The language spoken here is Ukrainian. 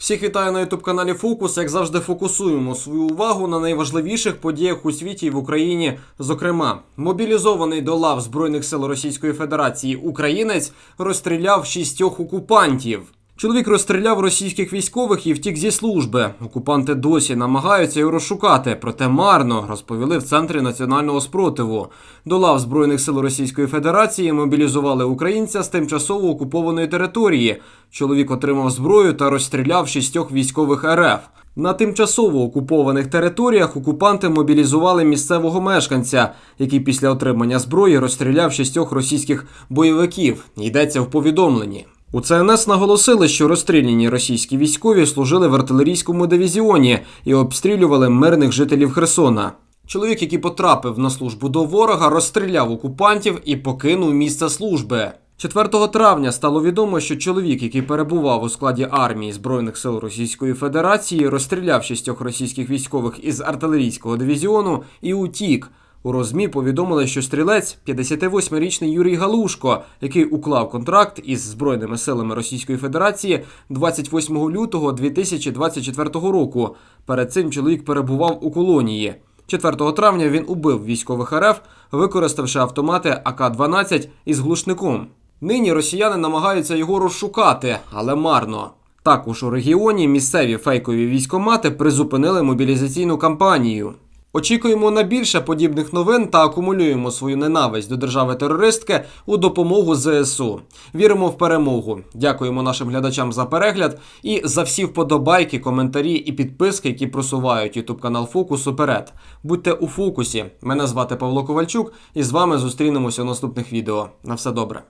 Всіх вітаю на ютуб каналі Фокус. Як завжди, фокусуємо свою увагу на найважливіших подіях у світі і в Україні. Зокрема, мобілізований до лав Збройних сил Російської Федерації українець розстріляв шістьох окупантів. Чоловік розстріляв російських військових і втік зі служби. Окупанти досі намагаються його розшукати, проте марно розповіли в центрі національного спротиву. До лав Збройних сил Російської Федерації мобілізували українця з тимчасово окупованої території. Чоловік отримав зброю та розстріляв шістьох військових РФ. На тимчасово окупованих територіях окупанти мобілізували місцевого мешканця, який після отримання зброї розстріляв шістьох російських бойовиків. Йдеться в повідомленні. У ЦНС наголосили, що розстріляні російські військові служили в артилерійському дивізіоні і обстрілювали мирних жителів Херсона. Чоловік, який потрапив на службу до ворога, розстріляв окупантів і покинув місце служби. 4 травня стало відомо, що чоловік, який перебував у складі армії Збройних сил Російської Федерації, розстріляв шістьох російських військових із артилерійського дивізіону і утік. У розмі повідомили, що стрілець 58-річний Юрій Галушко, який уклав контракт із Збройними силами Російської Федерації 28 лютого 2024 року. Перед цим чоловік перебував у колонії. 4 травня він убив військових РФ, використавши автомати АК-12 із глушником. Нині росіяни намагаються його розшукати, але марно. Також у регіоні місцеві фейкові військомати призупинили мобілізаційну кампанію. Очікуємо на більше подібних новин та акумулюємо свою ненависть до держави-терористки у допомогу ЗСУ. Віримо в перемогу. Дякуємо нашим глядачам за перегляд і за всі вподобайки, коментарі і підписки, які просувають YouTube канал Фокус уперед. Будьте у фокусі. Мене звати Павло Ковальчук, і з вами зустрінемося у наступних відео. На все добре.